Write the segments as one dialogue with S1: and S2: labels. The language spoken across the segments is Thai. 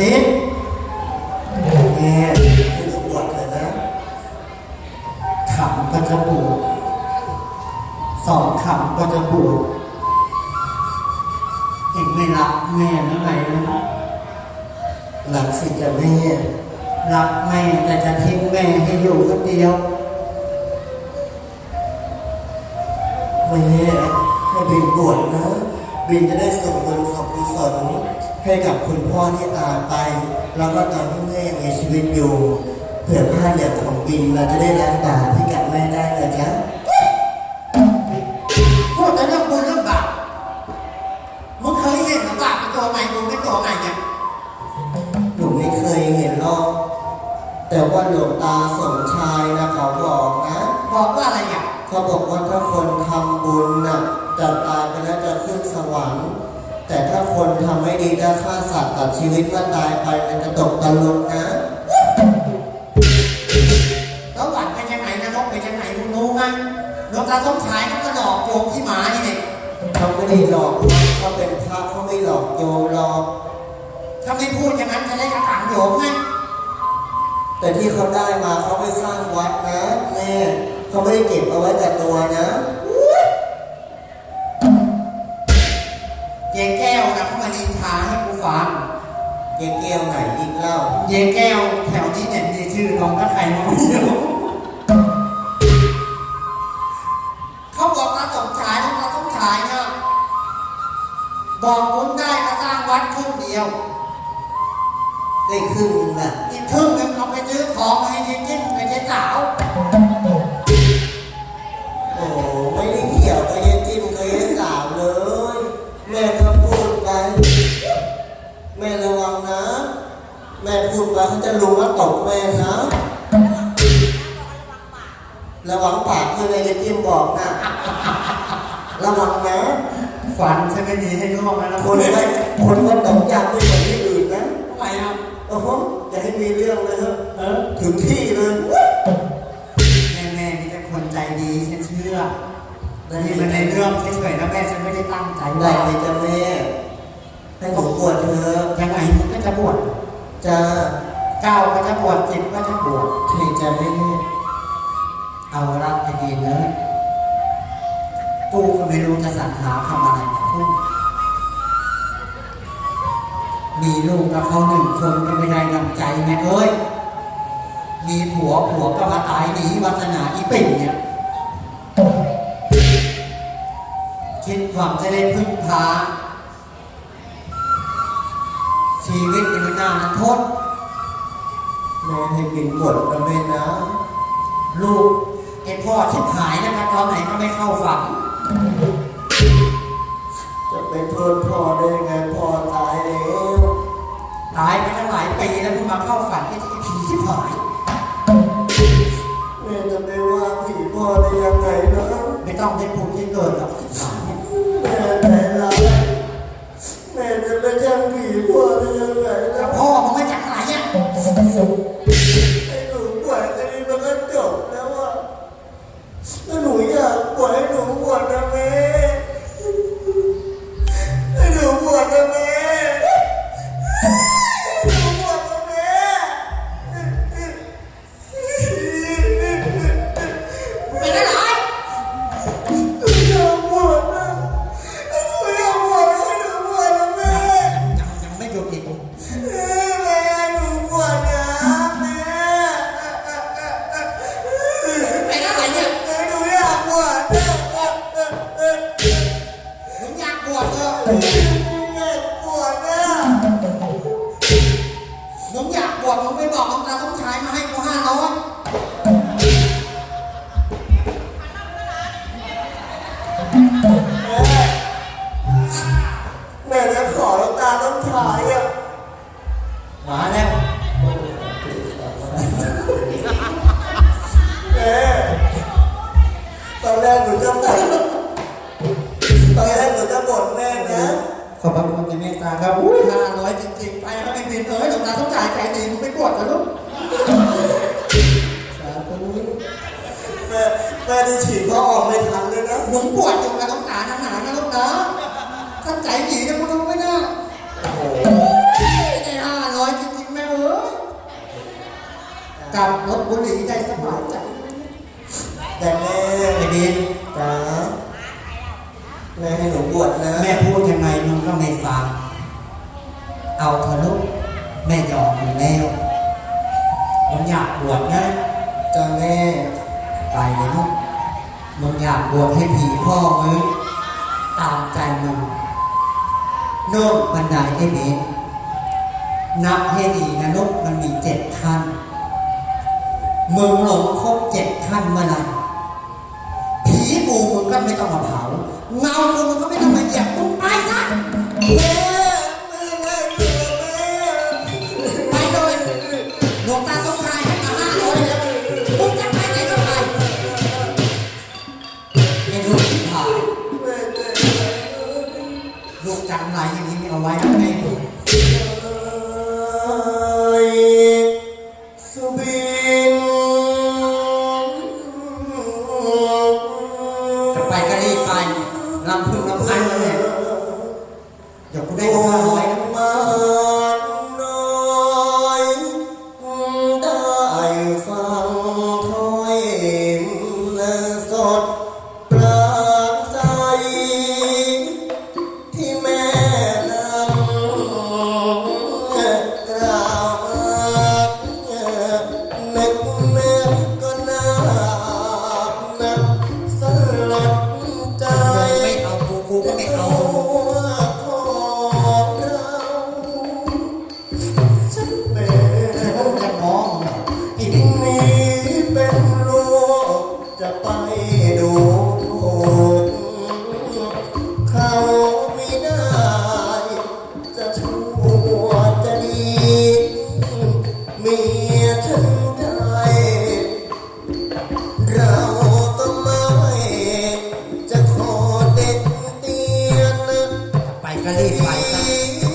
S1: นิดแม่ที่จะบวชเลยนะขำก็จะบวชสองขำก็จะบวชเองไม่รักแม่หรือไงนะรักสิจะแม่รักแม่แต่จะทิ้งแม่ให้อยู่คนเดียวแม่ให้บินบวชนะ บินจะได้ส่งบุญส่งกุศล ให้กับคุณพ่อที่ตายไป แล้วก็ตอนที่แม่ยังมีชีวิตอยู่เผื่อผ้าเหลืองของบินเราจะได้ล้างบาปให้กับแม่ได้นะจ๊ะ ชี
S2: วิ
S1: ตว่าตายไปมันจะตกตะลุกนะ
S2: แล้วหวัดเป็นยังไงนรกเป็นยังไงมึงรู้ไหมหลวงตาสมชายเขาก็หลอกโยมที่หมานี่เนี่ย
S1: เขาไม่ได้หลอกเขาเป็นพระเขาไม่หลอกโยมหรอก
S2: ถ้าไม่พูดอย่างนั้นจะได้กระถางโยมไง
S1: แต่ที่เขาได้มาเขาไม่สร้างวัดนะแม่เขาไม่ได้เก็บเอาไว้แต่ตัวนะ
S2: เยายแก้วนะเขามานินทาให้กูฟัง
S1: เยังเกี้ยวไหนอีกเล่า
S2: เยายแก้วแถวนี้เนี่ยมีชื่อของพระใครมาไม่รู้เขาบอกตาสมชายแล้วตาสมชายเนี่ยบอกบุญได้ก็สร้างวัดครึ่งเดียว
S1: ได้ครึ่งหนึงน่ะ
S2: อีกครึ่งหนึงเอาไปซื้อของมาให้ยายจิ้มกับยายสาว
S1: ม่พูดไปเขาจะลุงแล้วตบแม่นะระวังปากที่นายยายจิ้มบอกนะระวังนะ
S2: ฝันฉันไม่ดีให้ร่วงแล้วนะ
S1: คนก็คนก็ตกยากไม่เหมือนที่อื่นนะ
S2: ทำไมครับ
S1: โอ้โหอย่าให้มีเรื่องเลยเถอะ
S2: เออ
S1: ถึงที่เลย
S2: แม่แม่นี่เป็นคนใจดีฉันเชื่อแล้วนี่มันในเรื่องเฉยๆนะแม่ฉันไม่ได้ตั้งใจ
S1: ได้
S2: ว่า
S1: เลยจ้ะแม่ให้ผมบวชเถอะ
S2: ยังไงมันก็จะบวช
S1: จะ
S2: เก้าก็จะบวชสิบก็จะบวช
S1: ใช่จะแม่
S2: เอารับไปดีเนอะกูก็ไม่รู้จะสรรหาคำอะไรมาพูดมีลูกกับเขาหนึ่งคนก็ไม่ได้นำใจแม่เอ้ย มีผัวผัวก็มาตายหนีวาสนาอีปิ่นเนี่ย คิดหวังจะได้พึ่งพา ชีวิตในมันน่ารันทด
S1: แม่ให้บินบวชนะแม่นะ
S2: ลูกไอ้พ่อชิบหายนะครับตอนไหนก็ไม่เข้าฝัน
S1: จะไปโทษพ่อได้ยังไงพ่อตายแล้ว
S2: ตายไปตั้งหลายปีแล้วเพิ่งมาเข้าฝันไอ้ที่ผีชิบหาย
S1: แม่จะไปว่าผีพ่อได้ยังไงนะ
S2: ไม่ต้องได้ผูกที่เกิดหรอก
S1: ต้องจ่ารใจดี
S2: มึงไป
S1: บวชเถอะลูกสาธุแม่แม่ได้
S2: ฉีดพ่อ
S1: ออก
S2: ไม่
S1: ทัน
S2: เลยนะ
S1: หนุ่
S2: มบวช
S1: จนกระ
S2: ต้องการหนา
S1: ๆนะลูกนะถ้าใจหนีนะมึงรู้ไหมนะ
S2: โอ้โหได้ห้าร้อยจริงๆแม่เอ้ยกลับรถบุรีได้สบายใจ
S1: แต่แม่ไอ้ดินจ้าแม่
S2: ให้หนูบวชนะ แม่พูดยังไงมึ
S1: งก็
S2: ไม่ฟัง เอาเถอะลูก แม่ยอมมึงแล้วมึงอยากบวชนะ
S1: จ้าแม่
S2: ไปเลยลูกมึงอยากบวชให้ผีพ่อมึงตามใจมึงโน่นบันไดไอ้เบนนับให้ดีนะลูกมันมีเจ็ดขั้นมึงหลงครบเจ็ดขั้นเมื่อไหร่ผีกูมึงก็ไม่ต้องมาเผาเงากูมึงก็ไม่ต้องมาเหยียบมึงไปนะ ลูกจำไรอย่างนี้เอาไว้
S1: ให้ผม
S2: ไ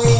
S2: ง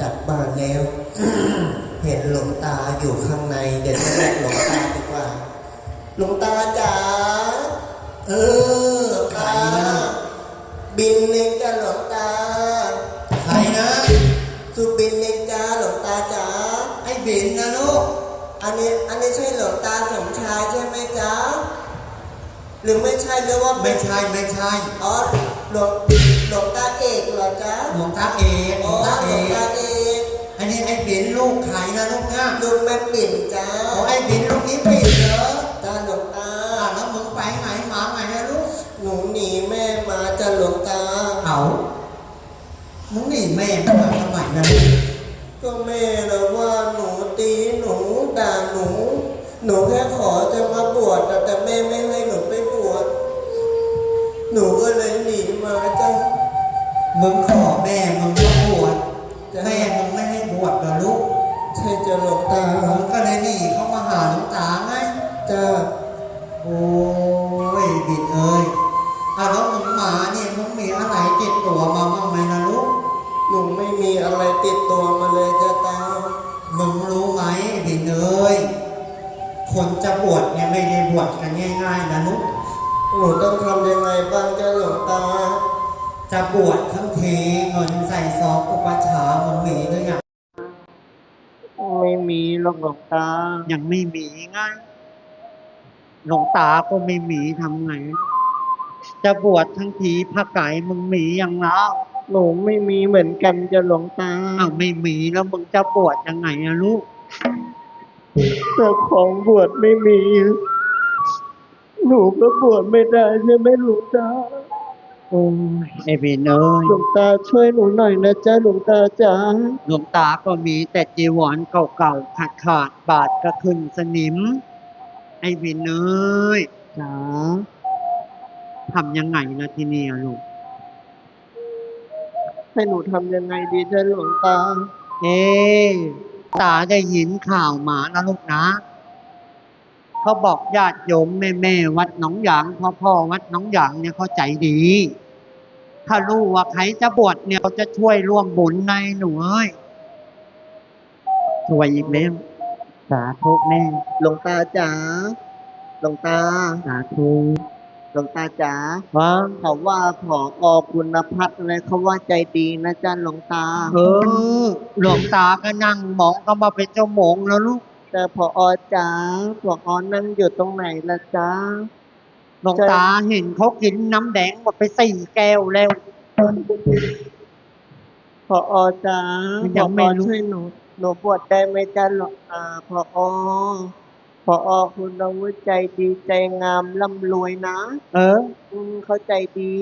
S1: จา
S2: ก
S1: บ้านแล้ว เห็นหลวงตาอยู่ข้างใน เดี๋ยวจะเรียกหลวงตาดีกว่า หลวงตาจ๋า เออตาบินเองจ้าหลวงตา
S2: ใครนะ
S1: สุบินเองจ้าหลวงตาจ๋า
S2: ไอ้บินนะลูก
S1: อันนี้อันนี้ใช่หลวงตาสมชายใช่ไหมจ๊ะ หรือไม่ใช่หรือว่าเป็
S2: ไม่
S1: น
S2: ใช่ไม่ใช่
S1: อ๋อหลวง หลวงตาเอกเหรอจ๊ะ
S2: หลวงตาเอกหล
S1: อ๋
S2: ว
S1: อง
S2: ตา
S1: หล
S2: เอ
S1: วง
S2: ก
S1: ตาเอก
S2: อันนี้ไอ้บินลูกใครนะลูกนะ
S1: ลูกแม่ปิ่นจ้า
S2: โอ้ไอ้บินลูกนี้ปิดเหรอ
S1: จ้าหลวงตา
S2: อ้าวแล้วมึงไปไหนมาไงนะลูก
S1: หนูหนีแม่มาจ้าหลวงตา
S2: เอามึงหนีแม่มึงมาทำไมนะลูก
S1: ก็ คนจะบวชเนี่ยไม่ได้บวชกันง่ายๆนะนุก
S3: หนูต้องทำยังไงบ้างจ้าหลวงตา
S1: จะบวชทั้งทีเงินใส่ซองอุปชฌาย์มันมีหรือยัง
S3: ไม่มีหรอกหลวงตา
S2: ยังไม่มีไงหลวงตาก็ไม่มีทำไง จะบวชทั้งทีพระไก่มึงมีอย่างแล้ว
S3: หนูไม่มีเหมือนกันจ้าหลวงตา
S2: อ้าวไม่มีแล้วมึงจะบวชยังไงอะลูก
S3: เจ้าของบวชไม่มี หนูก็บวชไม่ได้ใช่ไหมหลวงตา
S2: โอ้ยไอ้เวนเอ้ย
S3: หลวงตาช่วยหนูหน่อยนะจ๊ะหลวงตาจ๋า
S2: หลวงตาก็มีแต่จีวรเก่าๆขาดขาดๆบาทก็ขึ้นสนิม ไอ้เวนเอ้ย
S3: จ๋า
S2: ทำยังไงนะที่เนี่ยลูก
S3: ให้หนูทำยังไงดีจ๊ะหลวงตา
S2: เอ๊ะ ตาได้ยินข่าวมานะลูกนะ เขาบอกญาติโยมแม่แม่ๆวัดหนองหยางพ่อพ่อวัดหนองหยางเนี่ยเขาใจดี ถ้ารู้ว่าใครจะบวชเนี่ยเขาจะช่วยร่วมบุญในหนูเอ้ยช่วยอีกแล้วสาธุแม่
S3: หลวงตาจ๋าหลวงตา
S2: สาธุ
S3: ห ลวงตาจ๋า
S2: ว่า
S3: เขาว่าผออคุณพัฒน์อะไรเขาว่าใจดีนะจ๊ะหลวงตา
S2: เออ หลวงตาก็นั่งมองเขามาเป็นชั่วโมงแล้วลูก
S3: แต่ผอจ๋าผอนั่งอยู่ตรงไหนละจ๊ะ
S2: หลวงตาเห็นเขากินน้ำแดงหมดไปสี่แก้วแล้ว
S3: ผอจ๋า
S2: มัน
S3: ผ
S2: ยังไม่
S3: อ
S2: รู้
S3: ช่วยหนู หนูบวชได้ไหมจ๊ะหลวงตาผอ ผอคุณอาวุธใจดีใจงามร่ำรวยนะ
S2: เออ
S3: อืมเข้าใจดี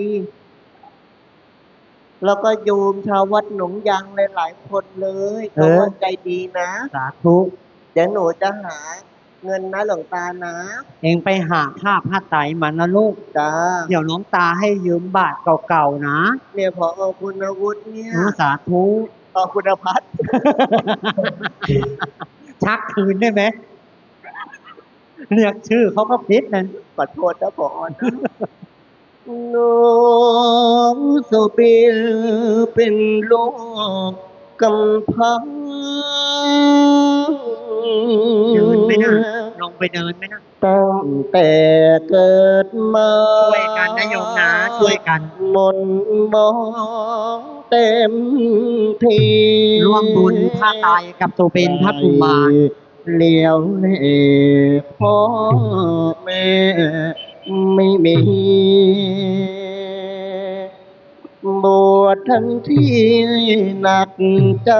S3: แล้วก็โยมชาววัดหนองยางหลายๆคนเลยเขาว่าใจดีนะ
S2: สาธุ
S3: เดี๋ยวหนูจะหาเงินนะหลวงตานะ
S2: เองไปหาค่าผ้าไตรมานะลูก
S3: จ้า
S2: เดี๋ยวหลวงตาให้ยืมบาทเก่าๆนะ
S3: เนี่ยพอคุณอาวุธเนี่ย
S2: เออสาธุ
S3: พอคุณพัฒน์
S2: ชักคืนได้ไหม เรียกชื่อเขาก็พิษนั่น
S3: ขอโทษนะพอนะน้องสุบิลเป็นลูกกำพร้า
S2: เดินไม่ได้ลงไปเดินไม่ได้
S3: ตั้งแต่เกิดมา
S2: ช่วยกันนะโยมนะช่วยกัน
S3: มนต์มองเต็มที
S2: ร่วมบุญผ้าไตรกับสุเป็นพระกุมาร
S3: เลี้ยวเล่พ่อแม่ไม่มี บวชทั้งที่หนักใจ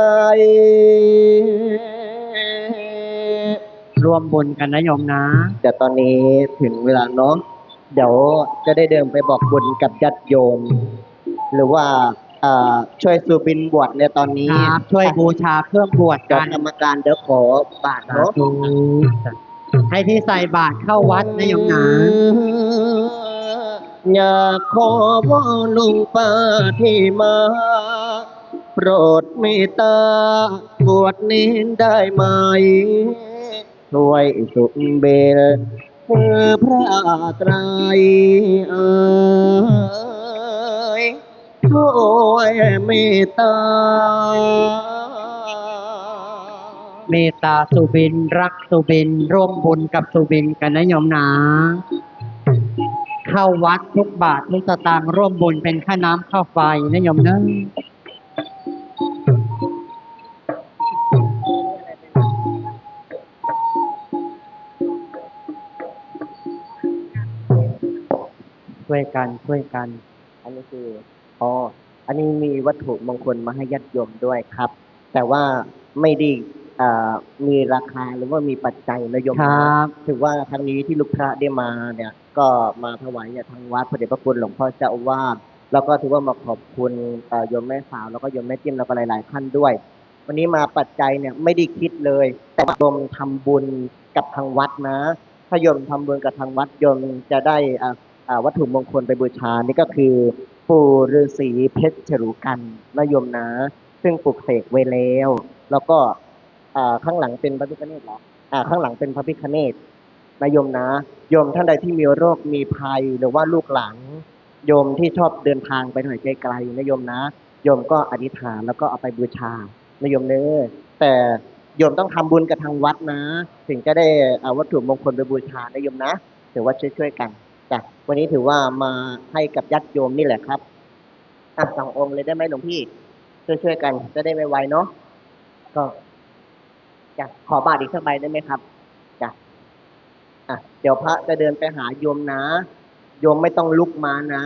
S2: รวมบุญกันนะโยมนะ
S3: แต่ตอนนี้ถึงเวลาเนาะเดี๋ยวจะได้เดินไปบอกบุญกับญาติโยม หรือว่า อ่าช่วยสูบินบวชในตอนนี้
S2: ครับ ช่วยบูชาเครื่องบวช
S3: เดี๋ยว
S2: กัน
S3: กรรมการเดี๋ยวขอบาท
S2: สา
S3: เนาะ
S2: ธุให้ที่ใส่บาตรเข้าวัดนะโยมนะ
S3: อยากขอว่าลุงป้าที่มา โปรดเมตตาบวชเน้นได้ไหมช่วยสุนเบลคือพระไตรเอ่ยช่ วยเมตตา
S2: เมตตาสุบินรักสุบิน ร่วมบุญกับสุบินกันนะโยมนะ เข้าวัดทุกบาททุกสตางค์ร่วมบุญเป็นค่าน้ำค่าไฟนะโยมนะช่วยกันช่วยกัน
S3: อันนี้คือ อ๋ออันนี้มีวัตถุมงคลมาให้ญาติโยมด้วยครับ แต่ว่าไม่ได้อ่ามีราคาหรือว่ามีปัจจัยนะโยม
S2: ค
S3: นะ
S2: รับ
S3: ถือว่าครั้งนี้ที่ลูกพระได้มาเนี่ย ก็มาถวายเนี่ยทางวัดพระเดชพระคุณหลวงพ่อเจ้าอาวาสแล้วก็ถือว่ามาขอบคุณเอ่อโยมแม่สาวแล้วก็โยมแม่จิ้มแล้วก็หลาย ๆ ท่านด้วย วันนี้มาปัจจัยเนี่ยไม่ได้คิดเลย แต่ว่าโยมทำบุญกับทางวัดนะ ถ้าโยมทำบุญกับทางวัดโยมจะได้อ่าอ่าวัตถุมงคลไปบูชานี่ก็คือ ปู่ฤาษีเพชรฉรูกันนะโยมนะ ซึ่งปลุกเสกไว้แล้ว แล้วก็อ่าข้างหลังเป็นพระพิฆเนศเหรออ่าข้างหลังเป็นพระพิฆเนศนะโยมนะ โยมท่านใดที่มีโรคมีภัยหรือว่าลูกหลานโยมที่ชอบเดินทางไปหน่อยไกลๆนะโยมนะ โยมก็อธิษฐานแล้วก็เอาไปบูชานะโยมเนื้อแต่โยมต้องทำบุญกับทางวัดนะ ถึงจะได้เอาวัตถุมงคลไปบูชานะโยมนะถือว่าช่วยๆกัน จ้ะวันนี้ถือว่ามาให้กับญาติโยมนี่แหละครับอะสององค์เลยได้ไหมหลวงพี่ ช่วยๆกัน จะได้ไวๆเนาะก็จ้ะขอบาทอีกสักใบได้ไหมครับจ้ะอะเดี๋ยวพระจะเดินไปหาโยมนะ โยมไม่ต้องลุกมานะ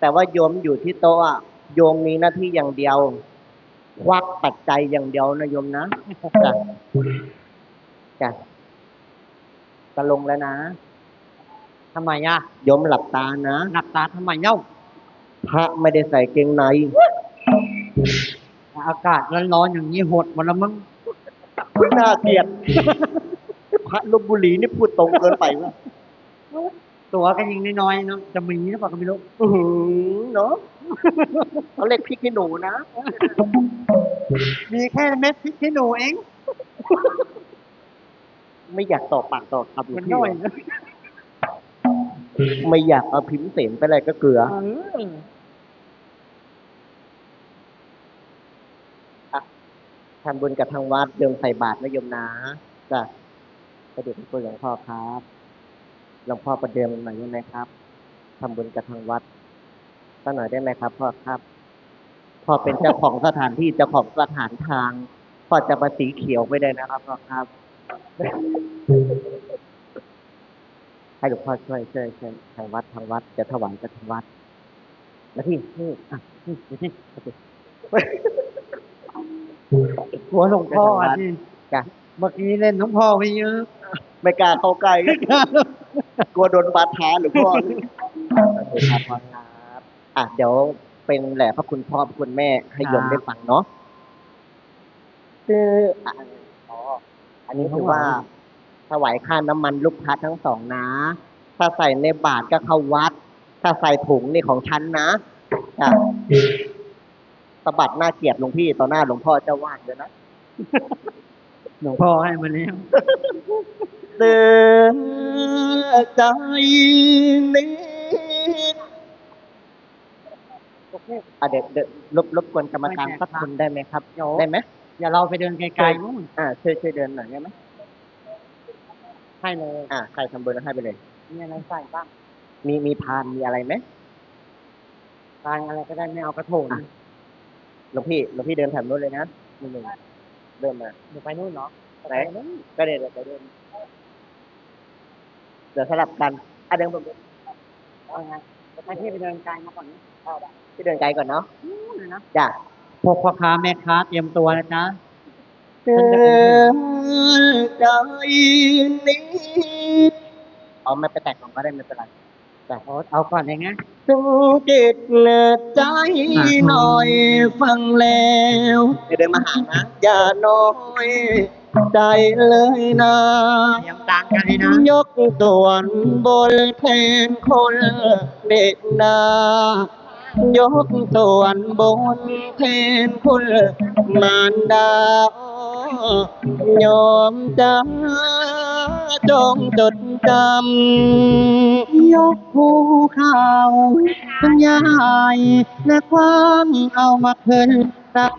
S3: แต่ว่าโยมอยู่ที่โต๊ะอะโยมมีหน้าที่อย่างเดียว ควักปัจจัยอย่างเดียวนะโยมนะจ้ะจ้ะจะลงแล้วนะ
S2: ทำไมอะ
S3: โยมหลับตานะ
S2: หลับตาทำไมเล่า
S3: พระไม่ได้ใส่เกงใน
S2: อากาศร้อนๆอย่างนี้หดหมันละมึง
S3: คุณน่าเกลียด พระลบบุรีนี่พูดตรงเกินไปวะ
S2: ตัวก็ยิงน้อยๆเนาะจะมีหรือเปล่าก็ไม่รู้
S3: อื้อหือเนาะเขาเรียกพริกให้หนูนะ
S2: มีแค่เม็ดพริกขี้หนูเอง
S3: ไม่อยากต่อปากต่อคำหลว
S2: มัน
S3: งพี่
S2: น้อยนะ
S3: ไม่อยากเอาพิมพ์เสนไปอะไรก็เกลือ
S2: เออ
S3: ทำบุญกับทางวัดเดิมใส่บาตรนะโยมนะจ้ะประเดี๋ยวคุณหลวงพ่อครับหลวงพ่อประเดิมหน่อยได้ไหมครับทำบุญกับทางวัดสักหน่อยได้ไหมครับพ่อครับพ่อเป็นเจ้าของสถานที่เจ้าของสถานทางพ่อจะมาสีเขียวไม่ได้นะครับพ่อครับ ให้หลวงพ่อช่วยช่วยช่วยทางวัดทางวัด จะถวายกับทางวัดแล้วที่นี่อะนี่นี่โอเค
S2: หัวหลวงพ่ออะที่
S3: จ้ะ
S2: เมื่อกี้เล่นหลวงพ่อไปเยอะ
S3: ไม่กล้าเข้าใกล้กลัวโดนบาดท้าหรือพ่อโอเคครับพ่อครับอะเดี๋ยวเป็นแหละพระคุณพ่อพระคุณแม่ให้โยมได้ฟังเนาะคืออะอ๋ออันนี้คือว่า ถวายค่าน้ำมันลูกพัดทั้งสองนะ ถ้าใส่ในบาทก็เข้าวัด ถ้าใส่ถุงนี่ของฉันนะจ้ะสะบัดหน้าเกลียดหลวงพี่ต่อหน้าหลวงพ่อเจ้าวาดเลยนะ
S2: หลวงพ่อให้มาแล้ว
S3: เตือนใจนี้อะเดี๋ยวเดี๋ยวรบรบกวนกรรมการสักคนได้ไหมครับ ได้ไหม
S2: อย่าเราไปเดินไกลๆนู่น
S3: อ่าช่วยช่วยเดินหน่อยได้ไหม
S2: ให้เลย
S3: อ่าใครทำบุญแล้วให้ไปเลย
S2: มีอะไรใส่บ้าง
S3: มีมีพานมีอะไรไหม
S2: ทานอะไรก็ได้ไม่เอากระโถน
S3: อะหลวงพี่หลวงพี่เดินแถวนู้นเลยนะนี่หนึ่งเริ่มมา
S2: เดี๋ยวไปนู่นเนาะ
S3: ไหน ก็เดินเดี๋ยวไปเดินเดี๋ยวสลับกันอะเดินผม
S2: เอาไงให้พี่ไปเดินไกลมาก่อนนี้
S3: พี่เดินไกลก่อนเนาะ
S2: นู่นเลยนะ
S3: จ้ะ
S2: พวกพ่อค้าแม่ค้าเตรียมตัวนะจ๊ะ
S3: เตือน ใจนี้เอาไม่ไปแตะของก็ได้ไม่เป็นไร
S2: เอาเอาก่อนเลยนะ
S3: สังเกตใจหน่อยฟังแล้วเดินมาหานะอย่าน้อยใจเลยนะ
S2: เตรียมตังค์กันเลยนะ
S3: ยกส่วนบนแทนคนเด็กนายกส่วนบนแทนคนมารดา ยอมจำจงจดจำ
S2: ยกภูเขาสัญญาและความเอามาคืน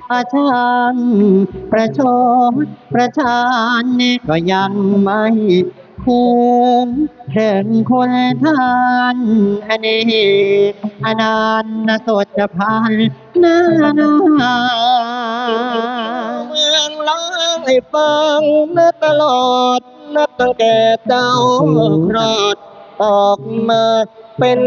S2: ประชานประชดประชานนี่ก็ยังไม่ คืนเถิงคนทานอันนี้อนันตสดจะผ่านนานา
S3: เมืองล้างให้ฟังนะตลอดนับตั้งแต่เจ้าครอดออกมาเป็น